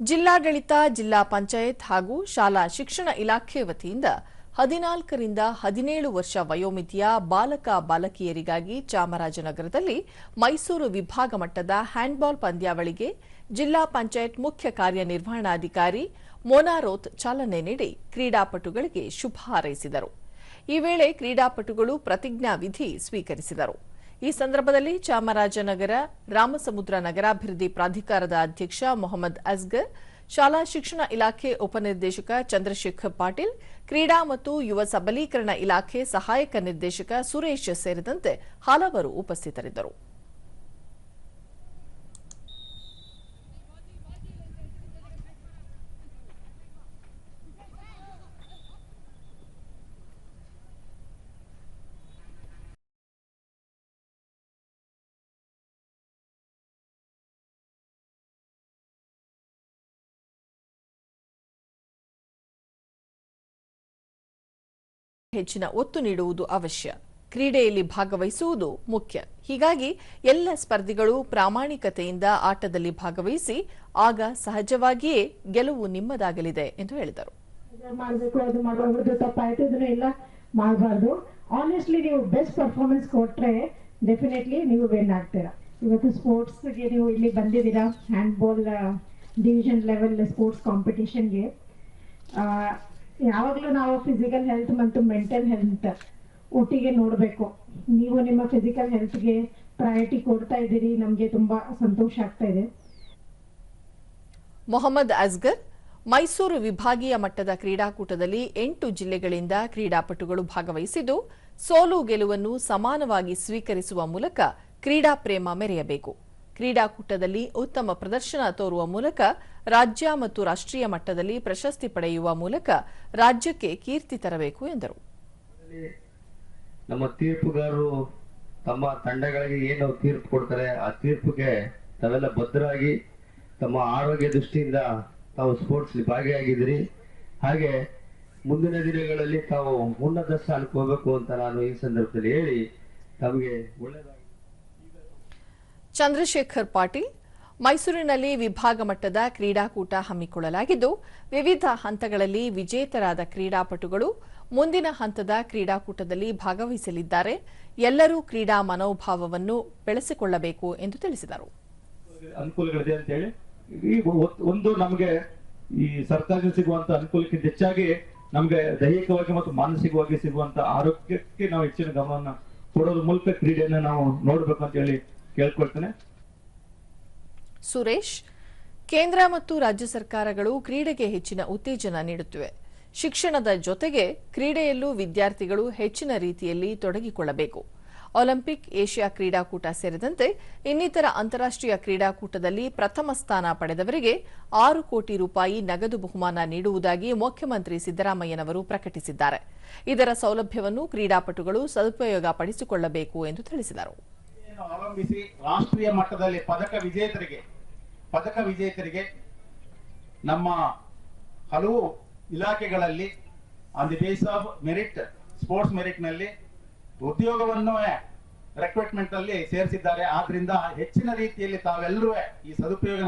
ಜಿಲ್ಲಾಡಳಿತ, ಜಿಲ್ಲಾ ಪಂಚಾಯತ್ ಹಾಗೂ ಶಾಲಾ ಶಿಕ್ಷಣ ಇಲಾಖೆ ವತಿಯಿಂದ ಹದಿನಾಲ್ಕರಿಂದ ಹದಿನೇಳು ವರ್ಷ ವಯೋಮಿತಿಯ ಬಾಲಕ, ಬಾಲಕಿಯರಿಗಾಗಿ ಚಾಮರಾಜನಗರದಲ್ಲಿ ಮೈಸೂರು ವಿಭಾಗ ಮಟ್ಟದ ಹ್ಯಾಂಡ್ಬಾಲ್ ಪಂದ್ಯಾವಳಿಗೆ ಜಿಲ್ಲಾ ಪಂಚಾಯತ್ ಮುಖ್ಯ ಕಾರ್ಯನಿರ್ವಹಣಾಧಿಕಾರಿ ಮೋನಾರೋತ್ ಚಾಲನೆ ನೀಡಿ ಕ್ರೀಡಾಪಟುಗಳಿಗೆ ಶುಭ ಹಾರೈಸಿದರು. ಈ ವೇಳೆ ಕ್ರೀಡಾಪಟುಗಳು ಪ್ರತಿಜ್ಞಾ ವಿಧಿ ಸ್ವೀಕರಿಸಿದರು. ಈ ಸಂದರ್ಭದಲ್ಲಿ ಚಾಮರಾಜನಗರ, ರಾಮಸಮುದ್ರ ನಗರಾಭಿವೃದ್ಧಿ ಪ್ರಾಧಿಕಾರದ ಅಧ್ಯಕ್ಷ ಮೊಹಮ್ಮದ್ ಅಸ್ಗರ್, ಶಾಲಾ ಶಿಕ್ಷಣ ಇಲಾಖೆ ಉಪನಿರ್ದೇಶಕ ಚಂದ್ರಶೇಖರ್ ಪಾಟೀಲ್, ಕ್ರೀಡಾ ಮತ್ತು ಯುವ ಸಬಲೀಕರಣ ಇಲಾಖೆ ಸಹಾಯಕ ನಿರ್ದೇಶಕ ಸುರೇಶ್ ಸೇರಿದಂತೆ ಹಲವರು ಉಪಸ್ಥಿತರಿದ್ದರು. ಹೆಚ್ಚಿನ ಒತ್ತು ನೀಡುವುದು ಅವಶ್ಯ. ಕ್ರೀಡೆಯಲ್ಲಿ ಭಾಗವಹಿಸುವುದು ಮುಖ್ಯ. ಹೀಗಾಗಿ ಎಲ್ಲ ಸ್ಪರ್ಧಿಗಳು ಪ್ರಾಮಾಣಿಕತೆಯಿಂದ ಆಟದಲ್ಲಿ ಭಾಗವಹಿಸಿ ಆಗ ಸಹಜವಾಗಿಯೇ ಗೆಲುವು ನಿಮ್ಮದಾಗಲಿದೆ ಎಂದು ಹೇಳಿದರು. ಮಾಡ್ಬೇಕು ಅದು ಮಾಡೋದು ಮಾಡಬಾರ್ದು. ಆನೆಸ್ಟ್ಲಿ ನೀವು ಬೆಸ್ಟ್ ಪರ್ಫಾರ್ಮೆನ್ಸ್ ಕೊಟ್ರೆ ಡೆಫಿನೆಟ್ಲಿ ನೀವು ವಿನ್ ಆಗ್ತೀರಾ. ಇವತ್ತು ಸ್ಪೋರ್ಟ್ಸ್ಗೆ ನೀವು ಇಲ್ಲಿ ಬಂದಿದ್ದೀರಾ ಹ್ಯಾಂಡ್ಬಾಲ್ ಡಿವಿಷನ್ ಲೆವೆಲ್ ಸ್ಪೋರ್ಟ್ಸ್ ಕಾಂಪಿಟಿಷನ್ಗೆ ಯಾವಾಗಲೂ ನಾವು ಫಿಸಿಕಲ್ ಹೆಲ್ತ್ ಮತ್ತು ಮೆಂಟಲ್ ಹೆಲ್ತ್ ಒಟ್ಟಿಗೆ ನೋಡ್ಬೇಕು. ನೀವು ನಿಮ್ಮ ಫಿಸಿಕಲ್ ಹೆಲ್ತ್ಗೆ ಪ್ರಯಾರಿಟಿ ಕೊಡ್ತಾ ಇದ್ದೀರಿ, ನಮಗೆ ತುಂಬಾ ಸಂತೋಷ ಆಗ್ತಾ ಇದೆ. ಮೊಹಮ್ಮದ್ ಅಸ್ಗರ್, ಮೈಸೂರು ವಿಭಾಗೀಯ ಮಟ್ಟದ ಕ್ರೀಡಾಕೂಟದಲ್ಲಿ ಎಂಟು ಜಿಲ್ಲೆಗಳಿಂದ ಕ್ರೀಡಾಪಟುಗಳು ಭಾಗವಹಿಸಿದ್ದು, ಸೋಲು ಗೆಲುವನ್ನು ಸಮಾನವಾಗಿ ಸ್ವೀಕರಿಸುವ ಮೂಲಕ ಕ್ರೀಡಾ ಪ್ರೇಮ ಮೆರೆಯಬೇಕು. ಕ್ರೀಡಾಕೂಟದಲ್ಲಿ ಉತ್ತಮ ಪ್ರದರ್ಶನ ತೋರುವ ಮೂಲಕ ರಾಜ್ಯ ಮತ್ತು ರಾಷ್ಟ್ರೀಯ ಮಟ್ಟದಲ್ಲಿ ಪ್ರಶಸ್ತಿ ಪಡೆಯುವ ಮೂಲಕ ರಾಜ್ಯಕ್ಕೆ ಕೀರ್ತಿ ತರಬೇಕು ಎಂದರು. ನಮ್ಮ ತೀರ್ಪುಗಾರರು ತಮ್ಮ ತಂಡಗಳಿಗೆ ಏನು ತೀರ್ಪು ಕೊಡ್ತಾರೆ, ಆ ತೀರ್ಪಿಗೆ ತಾವೆಲ್ಲ ಭದ್ರಾಗಿ ತಮ್ಮ ಆರೋಗ್ಯ ದೃಷ್ಟಿಯಿಂದ ತಾವು ಸ್ಪೋರ್ಟ್ಸ್ ಭಾಗಿಯಾಗಿದ್ದೀರಿ. ಹಾಗೆ ಮುಂದಿನ ದಿನಗಳಲ್ಲಿ ತಾವು ಉನ್ನತ ಸ್ಥಾನಕ್ಕೆ ಹೋಗಬೇಕು ಅಂತ ನಾನು ಈ ಸಂದರ್ಭದಲ್ಲಿ ಹೇಳಿ ತಮಗೆ ಒಳ್ಳೆಯದಾಗಿ ಚಂದ್ರಶೇಖರ್ ಪಾಟೀಲ್, ಮೈಸೂರಿನಲ್ಲಿ ವಿಭಾಗ ಮಟ್ಟದ ಕ್ರೀಡಾಕೂಟ ಹಮ್ಮಿಕೊಳ್ಳಲಾಗಿದ್ದು, ವಿವಿಧ ಹಂತಗಳಲ್ಲಿ ವಿಜೇತರಾದ ಕ್ರೀಡಾಪಟುಗಳು ಮುಂದಿನ ಹಂತದ ಕ್ರೀಡಾಕೂಟದಲ್ಲಿ ಭಾಗವಹಿಸಲಿದ್ದಾರೆ. ಎಲ್ಲರೂ ಕ್ರೀಡಾ ಮನೋಭಾವವನ್ನು ಬೆಳೆಸಿಕೊಳ್ಳಬೇಕು ಎಂದು ತಿಳಿಸಿದರು. ಅನುಕೂಲಗಳಿದೆ ಅಂತ ಹೇಳಿ. ಒಂದು ನಮಗೆ ಈ ಸರ್ಕಾರದಿಂದ ಸಿಗುವಂತ ಅನುಕೂಲಕ್ಕಿಂತ ಹೆಚ್ಚಾಗಿ ನಮಗೆ ದೈಹಿಕವಾಗಿ ಮತ್ತು ಮಾನಸಿಕವಾಗಿ ಸಿಗುವಂತ ಆರೋಗ್ಯಕ್ಕೆ ನಾವು ಹೆಚ್ಚಿನ ಗಮನ ಕೊಡೋದ್ರ ಮೂಲಕ ಕ್ರೀಡೆಯನ್ನು ನಾವು ನೋಡ್ಬೇಕು ಅಂತ ಹೇಳಿ ಕೇಳ್ಕೊಳ್ತೇನೆ. ಸುರೇಶ್, ಕೇಂದ್ರ ಮತ್ತು ರಾಜ್ಯ ಸರ್ಕಾರಗಳು ಕ್ರೀಡೆಗೆ ಹೆಚ್ಚಿನ ಉತ್ತೇಜನ ನೀಡುತ್ತಿವೆ. ಶಿಕ್ಷಣದ ಜೊತೆಗೆ ಕ್ರೀಡೆಯಲ್ಲೂ ವಿದ್ಯಾರ್ಥಿಗಳು ಹೆಚ್ಚಿನ ರೀತಿಯಲ್ಲಿ ತೊಡಗಿಕೊಳ್ಳಬೇಕು. ಒಲಿಂಪಿಕ್, ಏಷ್ಯಾ ಕ್ರೀಡಾಕೂಟ ಸೇರಿದಂತೆ ಇನ್ನಿತರ ಅಂತಾರಾಷ್ಟ್ರೀಯ ಕ್ರೀಡಾಕೂಟದಲ್ಲಿ ಪ್ರಥಮ ಸ್ಥಾನ ಪಡೆದವರಿಗೆ ಆರು ಕೋಟಿ ರೂಪಾಯಿ ನಗದು ಬಹುಮಾನ ನೀಡುವುದಾಗಿ ಮುಖ್ಯಮಂತ್ರಿ ಸಿದ್ದರಾಮಯ್ಯನವರು ಪ್ರಕಟಿಸಿದ್ದಾರೆ. ಇದರ ಸೌಲಭ್ಯವನ್ನು ಕ್ರೀಡಾಪಟುಗಳು ಸದುಪಯೋಗ ಪಡಿಸಿಕೊಳ್ಳಬೇಕು ಎಂದು ತಿಳಿಸಿದರು. ಕ್ರೀಡೆಯನ್ನು ಅವಲಂಬಿಸಿ ರಾಷ್ಟ್ರೀಯ ಮಟ್ಟದಲ್ಲಿ ಪದಕ ವಿಜೇತರಿಗೆ ಪದಕ ವಿಜೇತರಿಗೆ ನಮ್ಮ ಹಲವು ಇಲಾಖೆಗಳಲ್ಲಿ on the base of merit sports ಮೆರಿಟ್ನಲ್ಲಿ ಉದ್ಯೋಗವನ್ನು ರೆಕ್ರೂಟ್ಮೆಂಟ್ ಅಲ್ಲಿ ಸೇರಿಸಿದ್ದಾರೆ. ಆದ್ರಿಂದ ಹೆಚ್ಚಿನ ರೀತಿಯಲ್ಲಿ ತಾವೆಲ್ಲರೂ ಈ ಸದುಪಯೋಗ